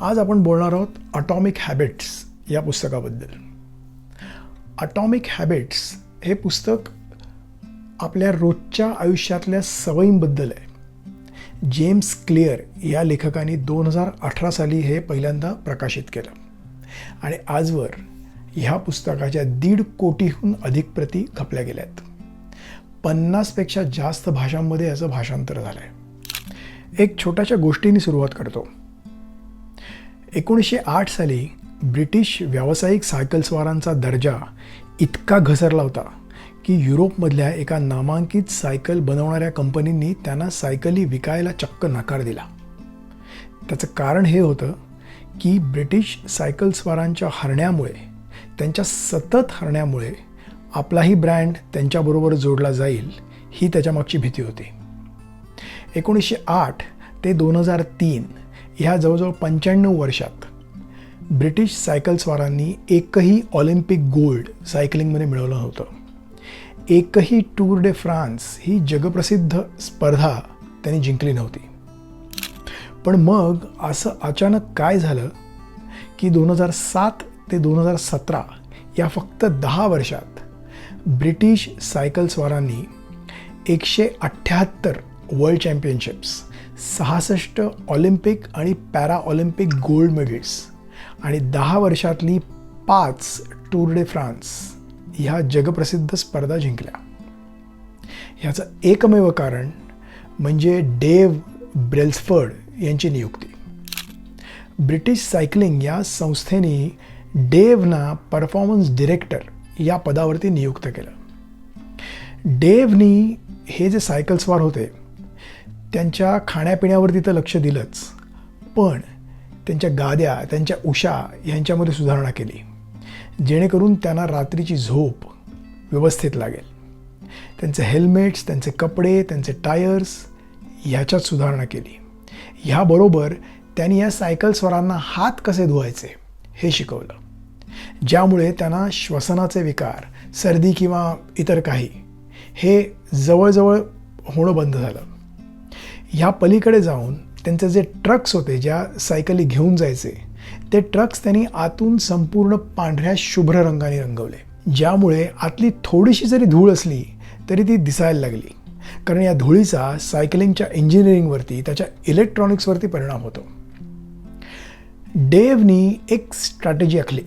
आज आपण बोलणार आहोत अटॉमिक हॅबिट्स या पुस्तकाबद्दल. अटॉमिक हॅबिट्स हे पुस्तक आपल्या रोजच्या आयुष्यातल्या सवयींबद्दल आहे. जेम्स क्लिअर या लेखकाने दोन हजार अठरा साली हे पहिल्यांदा प्रकाशित केलं. आणि आजवर ह्या पुस्तकाच्या दीड कोटीहून अधिक प्रती खपल्या गेल्यात. पन्नासपेक्षा जास्त भाषांमध्ये याचं भाषांतर झालं आहे एक छोट्याशा गोष्टीने सुरुवात करतो. एकोणीसशे आठ साली ब्रिटिश व्यावसायिक सायकलस्वारांचा दर्जा इतका घसरला होता की युरोपमधल्या एका नामांकित सायकल बनवणाऱ्या कंपनींनी त्यांना सायकली विकायला चक्क नकार दिला. त्याचं कारण हे होतं की ब्रिटिश सायकलस्वारांच्या हरण्यामुळे त्यांच्या सतत हरण्यामुळे आपलाही ब्रँड त्यांच्याबरोबर जोडला जाईल ही त्याच्यामागची भीती होती. एकोणीसशे आठ ते दोन हजार तीन ह्या जवळजवळ पंच्याण्णव वर्षात ब्रिटिश सायकलस्वारांनी एकही ऑलिम्पिक गोल्ड सायकलिंगमध्ये मिळवलं नव्हतं. एकही टूर डे फ्रान्स ही जगप्रसिद्ध स्पर्धा त्यांनी जिंकली नव्हती. पण मग असं अचानक काय झालं की दोन हजार सात ते दोन हजार सतरा या फक्त दहा वर्षात ब्रिटिश सायकलस्वारांनी एकशे अठ्ठ्याहत्तर वर्ल्ड चॅम्पियनशिप्स सहासष्ट ऑलिम्पिक आणि पॅरा ऑलिम्पिक गोल्ड मेडल्स आणि दहा वर्षातली पाच टूर डे फ्रान्स ह्या जगप्रसिद्ध स्पर्धा जिंकल्या. ह्याचं एकमेव कारण म्हणजे डेव ब्रेल्सफर्ड यांची नियुक्ती. ब्रिटिश सायकलिंग या संस्थेने डेवना परफॉर्मन्स डिरेक्टर या पदावरती नियुक्त केलं. डेवनी हे जे सायकलस्वार होते त्यांच्या खाण्यापिण्यावरती तर लक्ष दिलंच. पण त्यांच्या गाद्या त्यांच्या उषा यांच्यामध्ये सुधारणा केली. जेणेकरून त्यांना रात्रीची झोप व्यवस्थित लागेल. त्यांचे हेल्मेट्स त्यांचे कपडे त्यांचे टायर्स ह्याच्यात सुधारणा केली. ह्याबरोबर त्यांनी या सायकलस्वरांना हात कसे धुवायचे हे शिकवलं. ज्यामुळे त्यांना श्वसनाचे विकार सर्दी किंवा इतर काही हे जवळजवळ होणं बंद झालं. ह्या पलीकडे जाऊन त्यांचे जे ट्रक्स होते ज्या सायकली घेऊन जायचे ते ट्रक्स त्यांनी आतून संपूर्ण पांढऱ्या शुभ्र रंगाने रंगवले. ज्यामुळे आतली थोडीशी जरी धूळ असली तरी ती दिसायला लागली. कारण या धुळीचा सायकलिंगच्या इंजिनिअरिंगवरती त्याच्या इलेक्ट्रॉनिक्सवरती परिणाम होतो. डेव्हनी एक स्ट्रॅटेजी आखली.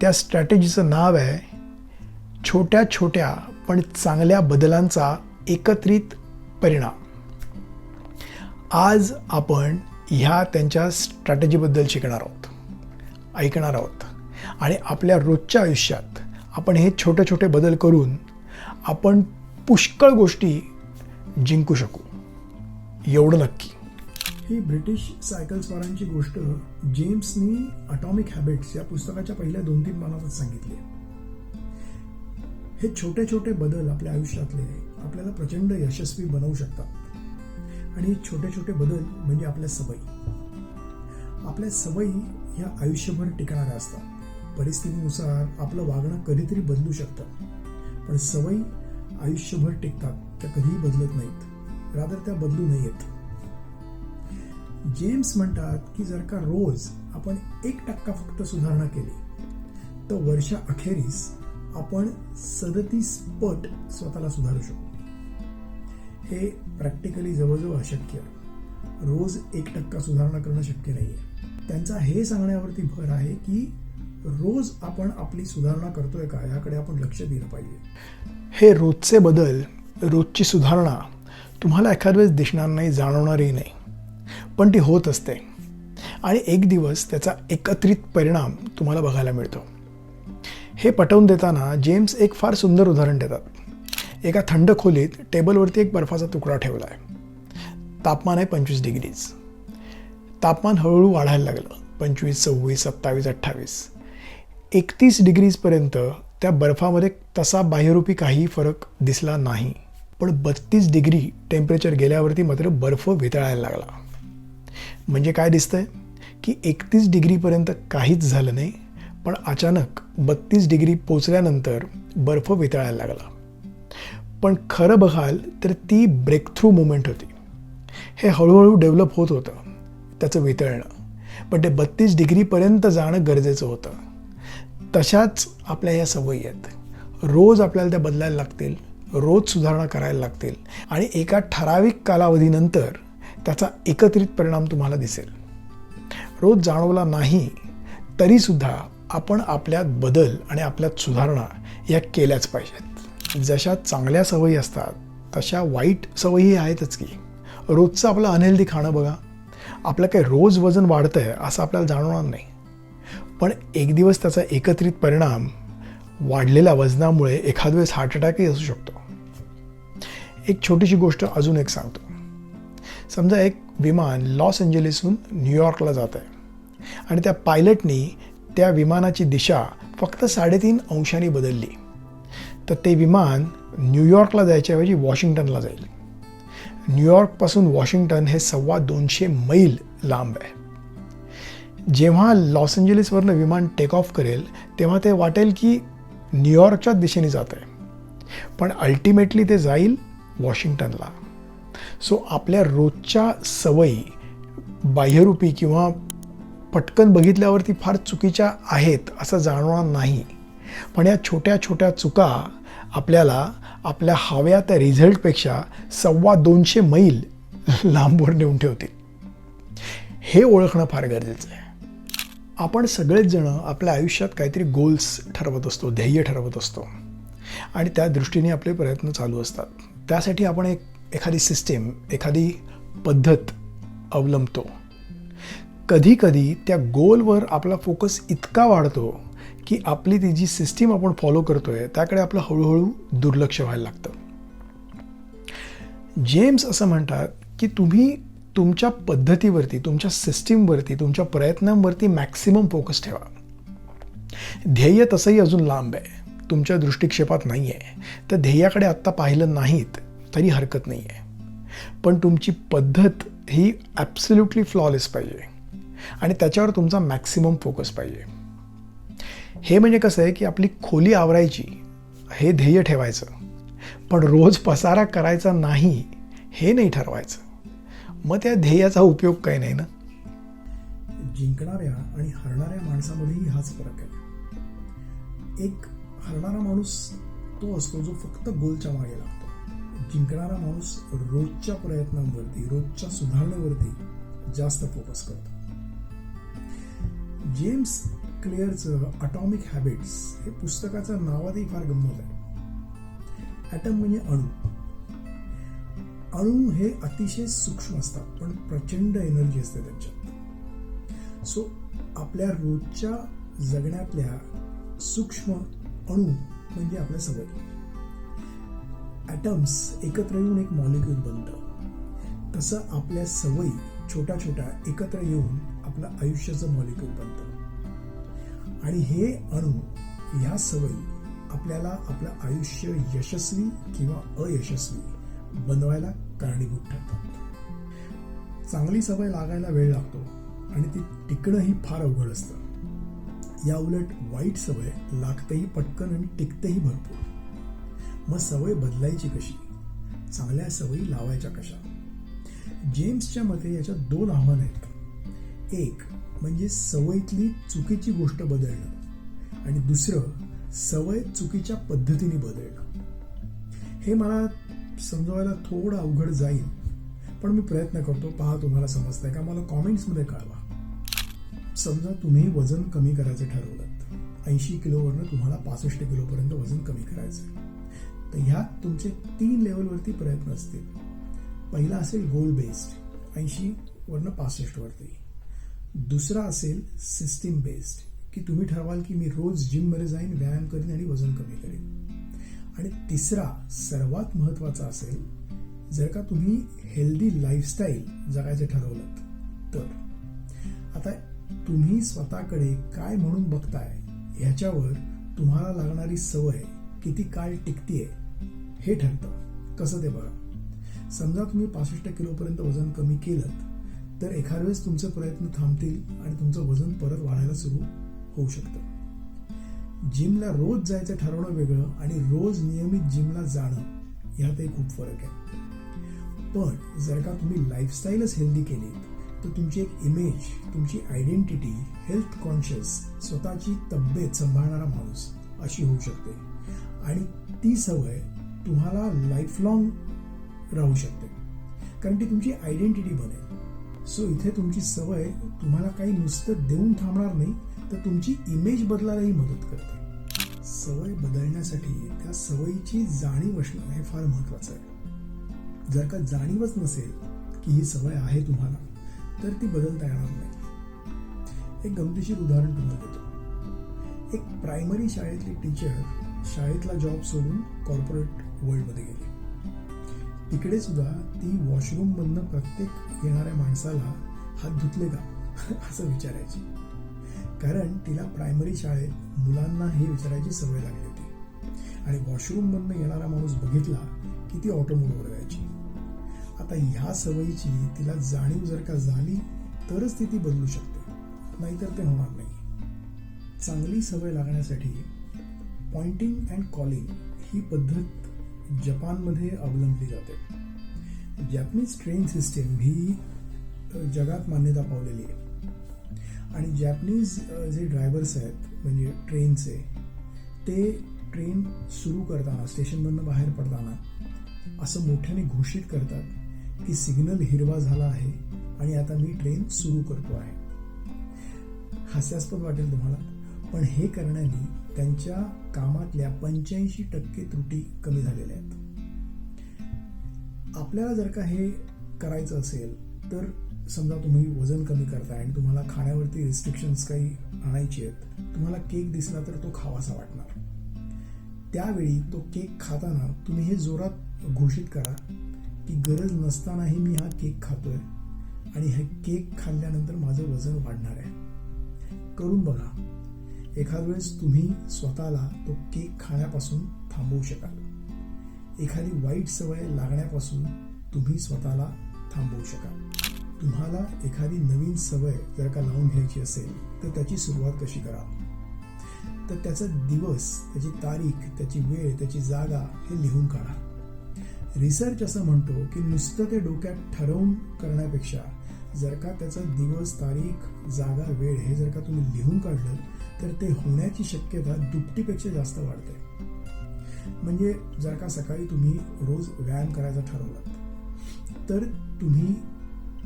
त्या स्ट्रॅटेजीचं नाव आहे छोट्या छोट्या पण चांगल्या बदलांचा एकत्रित परिणाम. आज आपण ह्या त्यांच्या स्ट्रॅटेजीबद्दल शिकणार आहोत. ऐकणार आहोत. आणि आपल्या रोजच्या आयुष्यात आपण हे छोटे छोटे बदल करून आपण पुष्कळ गोष्टी जिंकू शकू. एवढं नक्की. ही ब्रिटिश सायकलस्वारांची गोष्ट जेम्सनी अटॉमिक हॅबिट्स या पुस्तकाच्या पहिल्या दोन तीन पानातच सांगितली हे छोटे छोटे बदल आपल्या आयुष्यातले आपल्याला प्रचंड यशस्वी बनवू शकतात. आणि छोटे छोटे बदल म्हणजे आपल्या सवयी. आपल्या सवयी ह्या आयुष्यभर टिकणाऱ्या असतात. परिस्थितीनुसार आपलं वागणं कधीतरी बदलू शकतं. पण सवयी आयुष्यभर टिकतात त्या कधीही बदलत नाहीत. रादर त्या बदलू नयेत. जेम्स म्हणतात की जर का रोज आपण एक टक्का फक्त सुधारणा केली तर वर्षा अखेरीस आपण सदतीस पट स्वतःला सुधारू शकतो हे प्रॅक्टिकली जवळजवळ अशक्य रोज एक टक्का सुधारणा करणं शक्य नाही आहे त्यांचा हे सांगण्यावरती भर आहे की रोज आपण आपली सुधारणा करतोय का याकडे आपण लक्ष दिलं पाहिजे. हे रोजचे बदल रोजची सुधारणा तुम्हाला एखाद वेळेस दिसणार नाही जाणवणारही नाही. पण ती होत असते. आणि एक दिवस त्याचा एकत्रित परिणाम तुम्हाला बघायला मिळतो. हे पटवून देताना जेम्स एक फार सुंदर उदाहरण देतात. एका थंड खोलीत टेबलवरती एक बर्फाचा तुकडा ठेवला आहे तापमान आहे पंचवीस डिग्रीज. तापमान हळूहळू वाढायला लागलं. पंचवीस सव्वीस सत्तावीस अठ्ठावीस. एकतीस डिग्रीजपर्यंत त्या बर्फामध्ये तसा बाह्यरूपी काही फरक दिसला नाही. पण बत्तीस डिग्री टेम्परेचर गेल्यावरती मात्र बर्फ वितळायला लागला. म्हणजे काय दिसतंय? की एकतीस डिग्रीपर्यंत काहीच झालं नाही पण अचानक बत्तीस डिग्री पोचल्यानंतर बर्फ वितळायला लागला. पण खरं बघाल तर ती ब्रेकथ्रू मुवमेंट होती. हे हळूहळू डेव्हलप होत होतं. त्याचं वितळणं. पण ते बत्तीस डिग्रीपर्यंत जाणं गरजेचं होतं. तशाच आपल्या या सवयी आहेत. रोज आपल्याला त्या बदलायला लागतील. रोज सुधारणा करायला लागतील. आणि एका ठराविक कालावधीनंतर त्याचा एकत्रित परिणाम तुम्हाला दिसेल. रोज जाणवला नाही तरीसुद्धा आपण आपल्यात बदल आणि आपल्यात सुधारणा या केल्याच पाहिजेत. जशा चांगल्या सवयी असतात तशा वाईट सवयी आहेतच की. रोजचं आपलं अनहेल्दी खाणं बघा. आपलं काही रोज वजन वाढतं आहे असं आपल्याला जाणवणार नाही. पण एक दिवस त्याचा एकत्रित परिणाम वाढलेल्या वजनामुळे एखाद वेळेस हार्ट अटॅकही असू शकतो. एक छोटीशी गोष्ट अजून एक सांगतो. समजा एक विमान लॉस एंजेलिसहून न्यूयॉर्कला जात आहे आणि त्या पायलटनी त्या विमानाची दिशा फक्त साडेतीन अंशांनी बदलली. तर ते विमान न्यूयॉर्कला जायच्याऐवजी वॉशिंग्टनला जाईल. न्यूयॉर्कपासून वॉशिंग्टन हे सव्वा दोनशे मैल लांब आहे. जेव्हा लॉस एंजलिसवरनं विमान टेक ऑफ करेल तेव्हा ते वाटेल की न्यूयॉर्कच्याच दिशेने जात आहे. पण अल्टिमेटली ते जाईल वॉशिंग्टनला. सो आपल्या रोजच्या सवयी बाह्यरूपी किंवा पटकन बघितल्यावरती फार चुकीच्या आहेत असं जाणवणार नाही. पण या छोट्या छोट्या चुका आपल्याला आपल्या हव्या त्या रिझल्टपेक्षा सव्वा दोनशे मैल लांबवर नेऊन ठेवतील. हे ओळखणं फार गरजेचं आहे. आपण सगळेच जण आपल्या आयुष्यात काहीतरी गोल्स ठरवत असतो ध्येय ठरवत असतो. आणि त्या दृष्टीने आपले प्रयत्न चालू असतात. त्यासाठी आपण एक एखादी सिस्टीम एखादी पद्धत अवलंबतो. कधीकधी त्या गोलवर आपला फोकस इतका वाढतो की आपली ती जी सिस्टीम आपण फॉलो करतोय त्याकडे आपलं हळूहळू दुर्लक्ष व्हायला लागतं. जेम्स असं म्हणतात की तुम्ही तुमच्या पद्धतीवरती तुमच्या सिस्टीमवरती तुमच्या प्रयत्नांवरती मॅक्सिमम फोकस ठेवा. ध्येय तसंही अजून लांब आहे. तुमच्या दृष्टिक्षेपात नाही आहे तर ध्येयाकडे आत्ता पाहिलं नाहीत तरी हरकत नाही आहे पण तुमची पद्धत ही ॲब्सल्युटली फ्लॉलेस पाहिजे. आणि त्याच्यावर तुमचा मॅक्सिमम फोकस पाहिजे. हे म्हणजे कसं आहे की आपली खोली आवरायची हे ध्येय ठेवायचं. पण रोज पसारा करायचा नाही हे नाही ठरवायचं. मग त्या ध्येयाचा उपयोग काही नाही ना? जिंकणाऱ्या आणि हरणाऱ्या माणसामध्येही हाच फरक आहे. एक हरणारा माणूस तो असतो जो फक्त गोलच्या मागे लागतो. जिंकणारा माणूस रोजच्या प्रयत्नांवरती रोजच्या सुधारणेवरती जास्त फोकस करतो. जेम्स क्लिअरचं अटॉमिक हॅबिट्स हे पुस्तकाचं नावातही फार गंमत आहे. ॲटम म्हणजे अणू. अणू हे अतिशय सूक्ष्म असतात पण प्रचंड एनर्जी असते त्यांच्यात. सो आपल्या रोजच्या जगण्यातल्या सूक्ष्म अणू म्हणजे आपल्या सवयी. ॲटम्स एकत्र येऊन एक मॉलिक्यूल बनतं. तसं आपल्या सवयी छोट्या छोट्या एकत्र येऊन आपलं आयुष्याचं मॉलिक्यूल बनतं. आणि हे अणू ह्या सवयी आपल्याला आपलं आयुष्य यशस्वी किंवा अयशस्वी बनवायला कारणीभूत ठरतात. चांगली सवय लागायला वेळ लागतो आणि ती टिकणंही फार अवघड असतं. या उलट वाईट सवय लागतेही पटकन आणि टिकतेही भरपूर. मग सवय बदलायची कशी? चांगल्या सवयी लावायच्या कशा? जेम्सच्या मते याच्यात दोन आव्हानं आहेत. एक म्हणजे सवयीतली चुकीची गोष्ट बदलणं आणि दुसरं सवय चुकीच्या पद्धतीने बदलणं. हे मला समजवायला थोडं अवघड जाईल पण मी प्रयत्न करतो. पहा तुम्हाला समजतंय का? मला कॉमेंट्समध्ये कळवा. समजा तुम्ही वजन कमी करायचं ठरवलं ऐंशी किलोवरनं तुम्हाला पासष्ट किलोपर्यंत वजन कमी करायचं तर ह्यात तुमचे तीन लेवलवरती प्रयत्न असतील. पहिला असेल गोल बेस्ड ऐंशी वरनं दुसरा असेल सिस्टीम बेस्ड की तुम्ही ठरवाल की मी रोज जिममध्ये जाईन व्यायाम करीन आणि वजन कमी करेन. आणि तिसरा सर्वात महत्त्वाचा असेल जर का तुम्ही हेल्दी लाईफस्टाईल जगायचं ठरवलं तर. आता तुम्ही स्वतःकडे काय म्हणून बघताय ह्याच्यावर तुम्हाला लागणारी सवय किती काळ टिकतीये हे ठरतं. कसं ते बघा. समजा तुम्ही पासष्ट किलोपर्यंत वजन कमी केलं तर एखाद्या वेळेस तुमचे प्रयत्न थांबतील आणि तुमचं वजन परत वाढायला सुरू होऊ शकतं. जिमला रोज जायचं ठरवणं वेगळं आणि रोज नियमित जिमला जाणं यातही खूप फरक आहे. पण जर का तुम्ही लाईफस्टाईलच हेल्दी केली तर तुमची एक इमेज तुमची आयडेंटिटी हेल्थ कॉन्शियस स्वतःची तब्येत सांभाळणारा माणूस अशी होऊ शकते. आणि ती सवय तुम्हाला लाईफ लाँग राहू शकते. कारण ती तुमची आयडेंटिटी बनेल. सो इथे तुमची सवय तुम्हाला काही नुसतं देऊन थांबणार नाही तर तुमची इमेज बदलायलाही मदत करते. सवय बदलण्यासाठी त्या सवयीची जाणीव असणं हे फार महत्वाचं आहे. जर का जाणीवच नसेल की ही सवय आहे तुम्हाला तर ती बदलता येणार नाही. एक गमतीशीर उदाहरण तुम्हाला देतो. एक प्रायमरी शाळेतली टीचर शाळेतला जॉब सोडून कॉर्पोरेट वर्ल्डमध्ये गेली. तिकडे सुद्धा ती वॉशरूम मधनं प्रत्येक येणाऱ्या माणसाला हात धुतले का असं विचारायची. कारण तिला प्रायमरी शाळेत मुलांना हे विचारायची सवय लागली होती. आणि वॉशरूम मधनं येणारा माणूस बघितला की ती ऑटोमोड वळवायची आता ह्या सवयीची तिला जाणीव जर का झाली तरच ती ती बदलू शकते. नाहीतर ते होणार नाही. चांगली सवय लागण्यासाठी पॉइंटिंग अँड कॉलिंग ही पद्धत जपानमध्ये अवलंबली जाते. जॅपनीज ट्रेन सिस्टीम ही जगात मान्यता पावलेली आहे. आणि जॅपनीज जे ड्रायव्हर्स आहेत म्हणजे ट्रेनचे ते ट्रेन सुरू करताना स्टेशनमधनं बाहेर पडताना असं मोठ्याने घोषित करतात की सिग्नल हिरवा झाला आहे आणि आता मी ट्रेन सुरू करतो आहे. हास्यास्पद वाटेल तुम्हाला पण हे करण्याने त्यांच्या कामातल्या पंच्याऐंशी टक्के त्रुटी कमी झालेल्या आहेत. आपल्याला जर का हे करायचं असेल तर समजा तुम्ही वजन कमी करताय आणि तुम्हाला खाण्यावरती रिस्ट्रिक्शन्स काही आणायची आहेत तुम्हाला केक दिसला तर तो खावासा वाटणार. त्यावेळी तो केक खाताना तुम्ही हे जोरात घोषित करा की गरज नसतानाही मी हा केक खातोय आणि हे केक खाल्ल्यानंतर माझं वजन वाढणार आहे. करून बघा. एखाद वेळेस तुम्ही स्वतःला तो केक खाण्यापासून थांबवू शकाल. एखादी वाईट सवय लागण्यापासून तुम्ही स्वतःला थांबवू शकाल. तुम्हाला एखादी नवीन सवय जर का लावून घ्यायची असेल तर त्याची सुरुवात कशी करा तर त्याचा दिवस त्याची तारीख त्याची वेळ त्याची जागा हे लिहून काढा. रिसर्च असं म्हणतो की नुसतं ते डोक्यात ठरवून करण्यापेक्षा जर का त्याचा दिवस तारीख जागा वेळ हे जर का तुम्ही लिहून काढलं तर ते होण्याची शक्यता दुपटीपेक्षा जास्त वाढते. म्हणजे जर का सकाळी तुम्ही रोज व्यायाम करायचा ठरवलात तर तुम्ही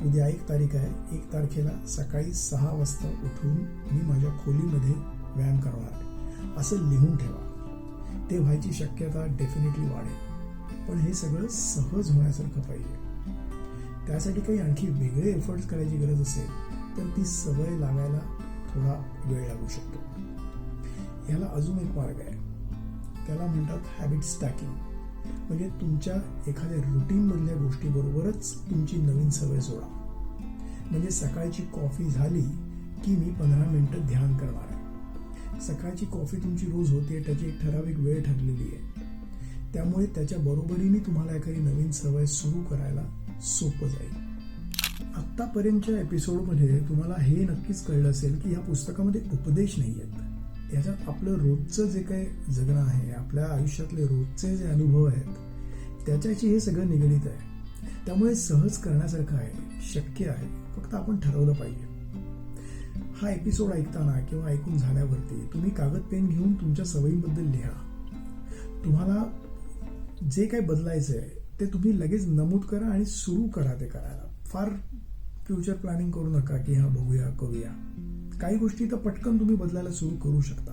उद्या एक तारीख आहे एक तारखेला सकाळी सहा वाजता उठून मी माझ्या खोलीमध्ये व्यायाम करणार आहे. असं लिहून ठेवा. ते व्हायची शक्यता डेफिनेटली वाढेल. पण हे सगळं सहज होण्यासारखं पाहिजे. त्यासाठी काही आणखी वेगळे एफर्ट्स करायची गरज असेल तर ती सवय लागायला थोडा वेळ लागू शकतो. याला अजून एक मार्ग आहे. त्याला म्हणतात हॅबिट स्टॅकिंग म्हणजे तुमच्या एखाद्या रुटीनमधल्या गोष्टीबरोबरच तुमची नवीन सवय जोडा म्हणजे सकाळची कॉफी झाली की मी पंधरा मिनटं ध्यान करणार आहे. सकाळची कॉफी तुमची रोज होते त्याची एक ठराविक वेळ ठरलेली आहे. त्यामुळे त्याच्या बरोबरीने तुम्हाला एखादी नवीन सवय सुरू करायला सोपं जाईल. आत्तापर्यंतच्या एपिसोडमध्ये तुम्हाला हे नक्कीच कळलं असेल की ह्या पुस्तकामध्ये उपदेश नाही आहेत. याच्यात आपलं रोजचं जे काही जगणं आहे आपल्या आयुष्यातले रोजचे जे अनुभव आहेत त्याच्याशी हे सगळं निगडीत आहे. त्यामुळे सहज करण्यासारखं आहे शक्य आहे फक्त आपण ठरवलं पाहिजे. हा एपिसोड ऐकताना किंवा ऐकून झाल्यावरती तुम्ही कागद पेन घेऊन तुमच्या सवयीबद्दल लिहा. तुम्हाला जे काही बदलायचं आहे ते तुम्ही लगेच नमूद करा आणि सुरू करा ते करायला. फार फ्युचर प्लॅनिंग करू नका की हा बघूया करूया. काही गोष्टी तर पटकन तुम्ही बदलायला सुरू करू शकता.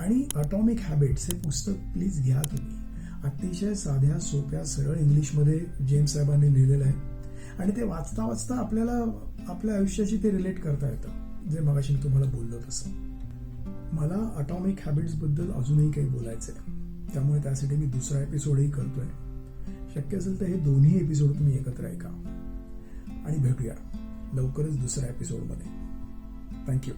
आणि अटॉमिक हॅबिट्स हे पुस्तक प्लीज घ्या तुम्ही. अतिशय साध्या सोप्या सरळ इंग्लिशमध्ये जेम्स साहेबांनी लिहिलेलं आहे. आणि ते वाचता वाचता आपल्याला आपल्या आयुष्याशी ते रिलेट करता येतं. जे मगाशी तुम्हाला बोललो तसं. मला अटॉमिक हॅबिट्सबद्दल अजूनही काही बोलायचं आहे. त्यामुळे त्यासाठी मी दुसरा एपिसोडही करतोय. शक्य असेल तर हे दोन्ही एपिसोड तुम्ही एकत्र ऐका. आणि भेटूया लवकरच दुसऱ्या एपिसोडमध्ये थँक्यू